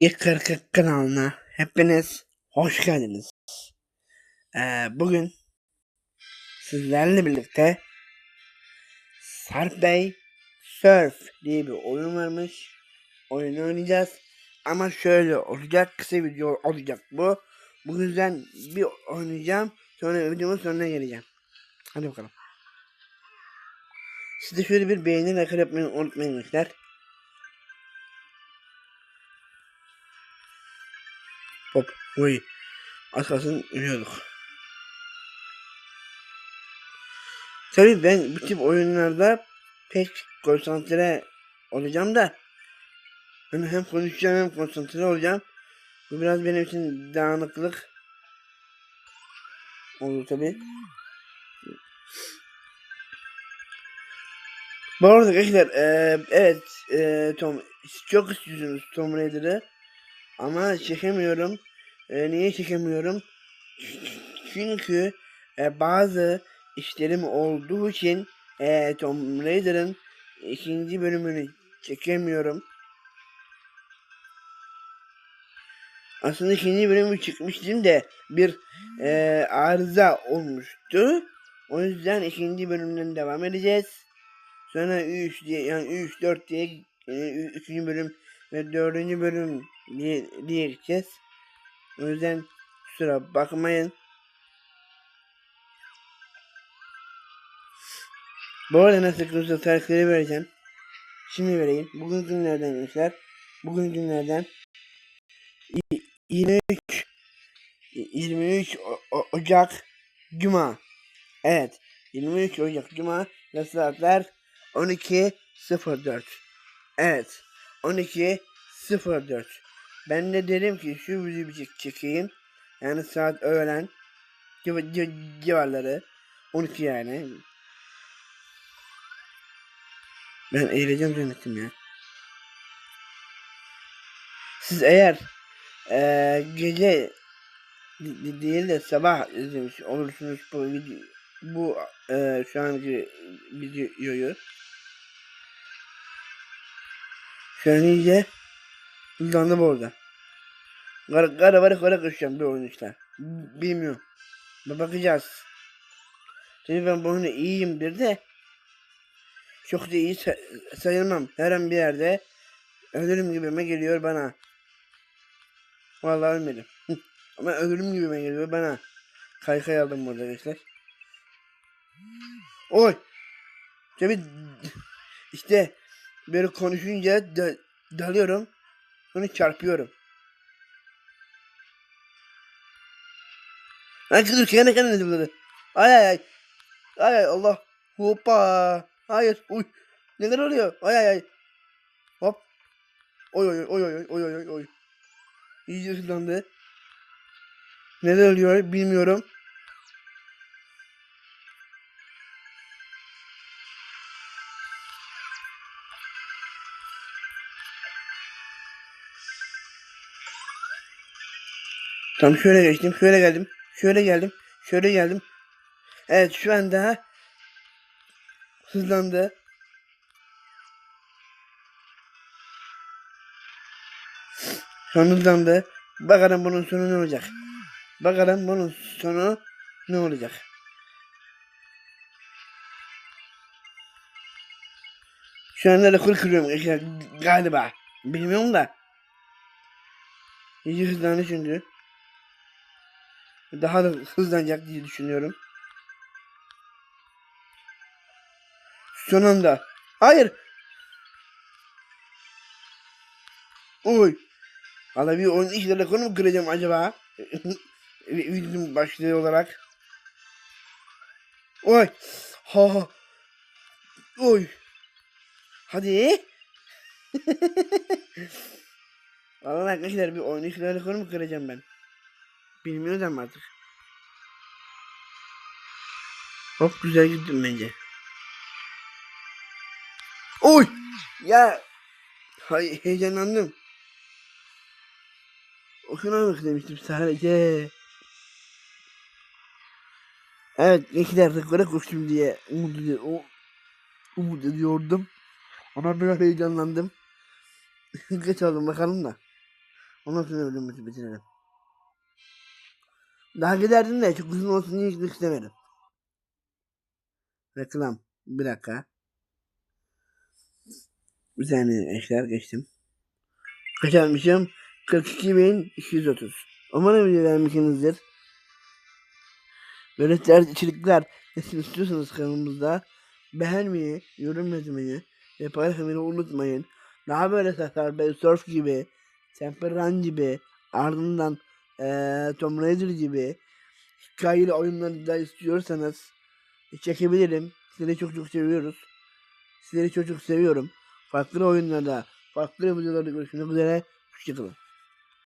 İlk Kırkık kanalına hepiniz hoş geldiniz. Ee, bugün sizlerle birlikte Sarp Bey Surf diye bir oyun varmış. Oyunu oynayacağız. Ama şöyle olacak kısa video olacak bu. Bu yüzden bir oynayacağım. Sonra videomun sonuna geleceğim. Hadi bakalım. Siz de şöyle bir beğeni ve yapmayı unutmayın gençler. Hop. Uy. Az kalsın ölüyorduk. Tabii ben bu tip oyunlarda pek konsantre olacağım da hani hem konuşacağım hem konsantre olacağım. Bu biraz benim için dağınıklık oldu tabii. Bu arada arkadaşlar eee, evet eee, Tom çok istiyorsunuz Tom Raider'ı ama çekemiyorum. Eee, niye çekemiyorum? Çünkü e, bazı işlerim olduğu için e, Tomb Raider'ın ikinci bölümünü çekemiyorum. Aslında ikinci bölümü çıkmıştım de bir e, arıza olmuştu. O yüzden ikinci bölümden devam edeceğiz. Sonra 3 diye yani 3 4 diye e, 3. bölüm ve 4. bölüm diye, diye gideceğiz. O yüzden kusura bakmayın. Bu arada nasıl kırmızı tarihleri vereceğim. Şimdi vereyim. Bugün günlerden gençler. Bugün günlerden y- 23 23 O- O- Ocak Cuma. Evet. 23 Ocak Cuma ve saatler 12.04. Evet. 12.04. Ben de dedim ki şu videoyu çekeyim. Yani saat öğlen civ- civ- civarları 12 yani. Ben eğileceğim zannettim ya. Siz eğer eee, gece de- de- değil de sabah izlemiş olursunuz bu video bu eee, şu anki videoyu şu an iyice hızlandım orada. Kara kara kara kara koşacağım bir oyun işte. Bilmiyorum. Bakacağız. Tabii ben bu oyunda iyiyim bir de çok da iyi sa- sayılmam. Her an bir yerde ölürüm gibime geliyor bana. Vallahi ölmedim. Ama ölürüm gibime geliyor bana. Kaykay aldım burada gençler. Oy. Tabii işte böyle konuşunca da, dalıyorum. Sonra çarpıyorum. Ay kızım kendine kendine zıpladı. Ay ay ay. Ay ay Allah. Hoppa. Hayır. Uy. Neler oluyor? Ay ay ay. Hop. Oy oy oy oy oy oy oy. İyice hızlandı. Neler oluyor bilmiyorum. Tam şöyle geçtim, şöyle geldim, şöyle geldim, şöyle geldim. Evet şu anda hızlandı. Şu an hızlandı. Bakalım bunun sonu ne olacak. Bakalım bunun sonu ne olacak. Şu anda rekor kırıyorum galiba. Bilmiyorum da. İyice hızlandı çünkü. Daha da hızlanacak diye düşünüyorum. Son anda. Hayır. Oy. Valla bir oyun işte rekoru mu kıracağım acaba? Videonun başlığı olarak. Oy. Ha. Oy. Hadi. Valla arkadaşlar bir oyun işte rekoru mu kıracağım ben? Bilmiyorum artık. Hop güzel gittim bence. Oy! Ya! Hay heyecanlandım. Okunamak demiştim sadece. Evet, gençler rekora koştum diye umut, ediyor, umut ediyordum. Ona biraz heyecanlandım. Geç aldım bakalım da. Ondan sonra bölümümüzü bitirelim. Daha giderdim de çok uzun olsun diye gitmek istemedim. Reklam. Bir dakika. Bir saniye eşler geçtim. Kaç almışım? 42.230. Umarım video beğenmişsinizdir. Böyle tarz içerikler nasıl istiyorsanız kanalımızda beğenmeyi, yorum yazmayı ve paylaşmayı unutmayın. Daha böyle böyle Surf gibi, Temple Run gibi, ardından eee Tomb Raider gibi hikayeli oyunları da istiyorsanız çekebilirim. Sizleri çok çok seviyoruz. Sizleri çok çok seviyorum. Farklı oyunlarda, farklı videolarda görüşmek üzere. Hoşçakalın.